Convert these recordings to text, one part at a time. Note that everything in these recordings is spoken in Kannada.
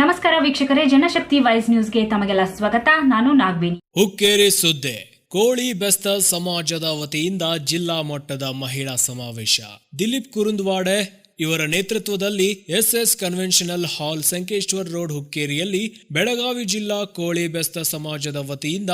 ನಮಸ್ಕಾರ ವೀಕ್ಷಕರೇ, ಜನಶಕ್ತಿ ವೈಸ್ ನ್ಯೂಸ್ಗೆ ತಮಗೆಲ್ಲ ಸ್ವಾಗತ. ನಾನು ನಾಗವೇಣಿ ಹುಕ್ಕೇರಿ ಸುದ್ದಿ. ಕೋಳಿ ಬೆಸ್ತ ಸಮಾಜದ ವತಿಯಿಂದ ಜಿಲ್ಲಾ ಮಟ್ಟದ ಮಹಿಳಾ ಸಮಾವೇಶ. ದಿಲೀಪ್ ಕುರುಂದ್ವಾಡೆ ಇವರ ನೇತೃತ್ವದಲ್ಲಿ SS conventional hall Sankeshwar road ಹುಕ್ಕೇರಿಯಲ್ಲಿ Belagavi ಜಿಲ್ಲಾ ಕೋಳಿ ಬೆಸ್ತ ಸಮಾಜದ ವತಿಯಿಂದ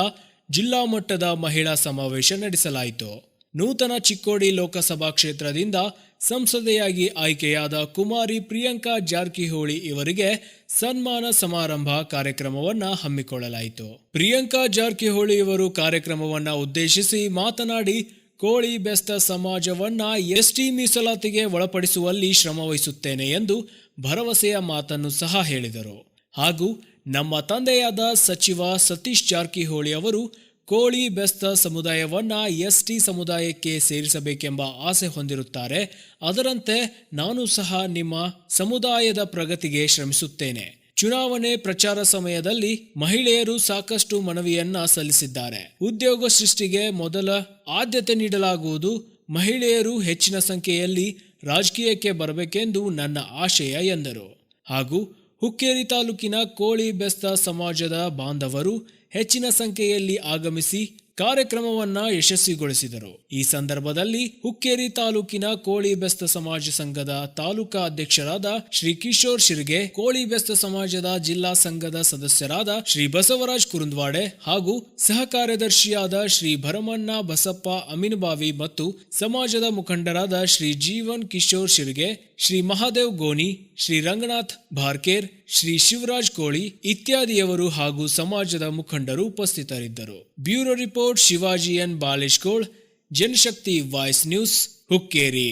ಜಿಲ್ಲಾ ಮಟ್ಟದ ಮಹಿಳಾ ಸಮಾವೇಶ ನಡೆಸಲಾಯಿತು. ನೂತನ ಚಿಕ್ಕೋಡಿ ಲೋಕಸಭಾ ಕ್ಷೇತ್ರದಿಂದ ಸಂಸದೆಯಾಗಿ ಆಯ್ಕೆಯಾದ ಕುಮಾರಿ ಪ್ರಿಯಾಂಕಾ ಜಾರಕಿಹೊಳಿ ಇವರಿಗೆ ಸನ್ಮಾನ ಸಮಾರಂಭ ಕಾರ್ಯಕ್ರಮವನ್ನ ಹಮ್ಮಿಕೊಳ್ಳಲಾಯಿತು. ಪ್ರಿಯಾಂಕಾ ಜಾರಕಿಹೊಳಿ ಇವರು ಕಾರ್ಯಕ್ರಮವನ್ನ ಉದ್ದೇಶಿಸಿ ಮಾತನಾಡಿ, ಕೋಳಿ ಬೆಸ್ತ ಸಮಾಜವನ್ನ ಎಸ್ಟಿ ಮೀಸಲಾತಿಗೆ ಒಳಪಡಿಸುವಲ್ಲಿ ಶ್ರಮವಹಿಸುತ್ತೇನೆ ಎಂದು ಭರವಸೆಯ ಮಾತನ್ನು ಸಹ ಹೇಳಿದರು. ಹಾಗೂ ನಮ್ಮ ತಂದೆಯಾದ ಸಚಿವ ಸತೀಶ್ ಜಾರಕಿಹೊಳಿ ಅವರು ಕೋಳಿ ಬೆಸ್ತ ಸಮುದಾಯವನ್ನ ಎಸ್ಟಿ ಸಮುದಾಯಕ್ಕೆ ಸೇರಿಸಬೇಕೆಂಬ ಆಸೆ ಹೊಂದಿರುತ್ತಾರೆ. ಅದರಂತೆ ನಾನು ಸಹ ನಿಮ್ಮ ಸಮುದಾಯದ ಪ್ರಗತಿಗೆ ಶ್ರಮಿಸುತ್ತೇನೆ. ಚುನಾವಣೆ ಪ್ರಚಾರ ಸಮಯದಲ್ಲಿ ಮಹಿಳೆಯರು ಸಾಕಷ್ಟು ಮನವಿಯನ್ನ ಸಲ್ಲಿಸಿದ್ದಾರೆ. ಉದ್ಯೋಗ ಸೃಷ್ಟಿಗೆ ಮೊದಲ ಆದ್ಯತೆ ನೀಡಲಾಗುವುದು. ಮಹಿಳೆಯರು ಹೆಚ್ಚಿನ ಸಂಖ್ಯೆಯಲ್ಲಿ ರಾಜಕೀಯಕ್ಕೆ ಬರಬೇಕೆಂದು ನನ್ನ ಆಶಯ ಎಂದರು. ಹಾಗೂ ಹುಕ್ಕೇರಿ ತಾಲೂಕಿನ ಕೋಳಿ ಬೆಸ್ತ ಸಮಾಜದ ಬಾಂಧವರು ಹೆಚ್ಚಿನ ಸಂಖ್ಯೆಯಲ್ಲಿ ಆಗಮಿಸಿ ಕಾರ್ಯಕ್ರಮವನ್ನ ಯಶಸ್ವಿಗೊಳಿಸಿದರು. ಈ ಸಂದರ್ಭದಲ್ಲಿ ಹುಕ್ಕೇರಿ ತಾಲೂಕಿನ ಕೋಳಿ ಬೆಸ್ತ ಸಮಾಜ ಸಂಘದ ತಾಲೂಕಾ ಅಧ್ಯಕ್ಷರಾದ ಶ್ರೀ ಕಿಶೋರ್ ಶಿರ್ಗೆ ಕೋಳಿ ಬೆಸ್ತ ಸಮಾಜದ ಜಿಲ್ಲಾ ಸಂಘದ ಸದಸ್ಯರಾದ ಶ್ರೀ ಬಸವರಾಜ್ ಕುರುಂದ್ವಾಡೆ ಹಾಗೂ ಸಹ ಕಾರ್ಯದರ್ಶಿಯಾದ ಶ್ರೀ ಭರಮಣ್ಣ ಬಸಪ್ಪ ಅಮಿನ್ಬಾವಿ ಮತ್ತು ಸಮಾಜದ ಮುಖಂಡರಾದ ಶ್ರೀ ಜೀವನ್ ಕಿಶೋರ್ ಶಿರ್ಗೆ, ಶ್ರೀ ಮಹಾದೇವ್ ಗೋನಿ ಶ್ರೀ ರಂಗನಾಥ್ ಭಾರ್ಕೇರ್ ಶ್ರೀ ಶಿವರಾಜ್ ಕೋಳಿ ಇತ್ಯಾದಿಯವರು ಹಾಗೂ ಸಮಾಜದ ಮುಖಂಡರು ಉಪಸ್ಥಿತರಿದ್ದರು. Bureau report, Shivaji N. Baleshkol Janashakti voice news, Hukkeri.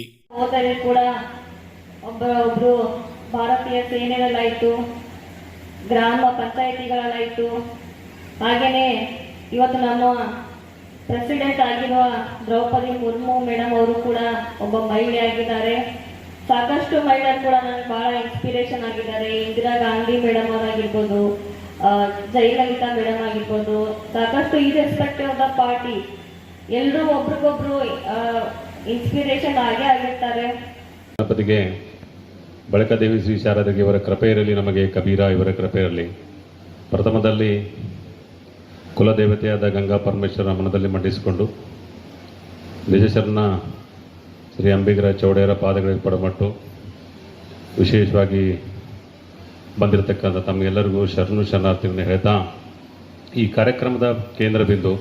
ಕೂಡ ಒಬ್ಬರ ಒಬ್ರು ಭಾರತೀಯ ಸೇನೆಗಳಾಯಿತು, ಗ್ರಾಮ ಪಂಚಾಯಿತಿಗಳಾಯಿತು. ಹಾಗೆಯೇ ಇವತ್ತು ನಮ್ಮ ಪ್ರೆಸಿಡೆಂಟ್ ಆಗಿರುವ ದ್ರೌಪದಿ ಮುರ್ಮು ಮೇಡಮ್ ಅವರು ಕೂಡ ಒಬ್ಬ ಮಹಿಳೆ ಆಗಿದ್ದಾರೆ. ಸಾಕಷ್ಟು ಮಹಿಳೆಯರು ಕೂಡ ನನಗೆ ಬಹಳ ಇನ್ಸ್ಪಿರೇಷನ್ ಆಗಿದ್ದಾರೆ. ಇಂದಿರಾ ಗಾಂಧಿ ಮೇಡಮ್ ಅವರಾಗಿರ್ಬೋದು ಜಯಲಲಿತಾ ಮೇಡಮ್ ಆಗಿರ್ಬೋದು, ಸಾಕಷ್ಟು ಈ ಆಫ್ ದ ಪಾರ್ಟಿ ಎಲ್ಲರೂ ಒಬ್ರಿಗೊಬ್ರು ಇನ್ಸ್ಪಿರೇಷನ್ ಆಗೇ ಆಗಿರ್ತಾರೆ. ಗಣಪತಿಗೆ ಬಳಕದೇವಿ ಶ್ರೀ ಶಾರದಗೆ ಇವರ ಕೃಪೆ ಇರಲಿ, ನಮಗೆ ಕಬೀರ ಇವರ ಕೃಪೆ ಇರಲಿ. ಪ್ರಥಮದಲ್ಲಿ ಕುಲದೇವತೆಯಾದ ಗಂಗಾ ಪರಮೇಶ್ವರ ಮನದಲ್ಲಿ ಮಂಡಿಸಿಕೊಂಡು ನಿಜಶರಣ ಶ್ರೀ ಅಂಬಿಗರ ಚೌಡೇರ ಪಾದಗಳಿಗೆ ಪಡಮಟ್ಟು ವಿಶೇಷವಾಗಿ ಬಂದಿರತಕ್ಕಂಥ ತಮಗೆಲ್ಲರಿಗೂ ಶರಣು ಶರಣಾರ್ಥಿಗಳನ್ನು ಹೇಳ್ತಾ, ಈ ಕಾರ್ಯಕ್ರಮದ ಕೇಂದ್ರ ಬಿಂದು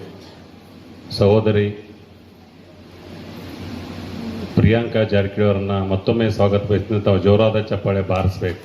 ಸಹೋದರಿ ಪ್ರಿಯಾಂಕಾ ಜಾರಕಿಹೊಳಿ ಅವರನ್ನ ಮತ್ತೊಮ್ಮೆ ಸ್ವಾಗತ ತಾವು ಜೋರಾದ ಚಪ್ಪಾಳೆ ಬಾರಿಸಬೇಕು.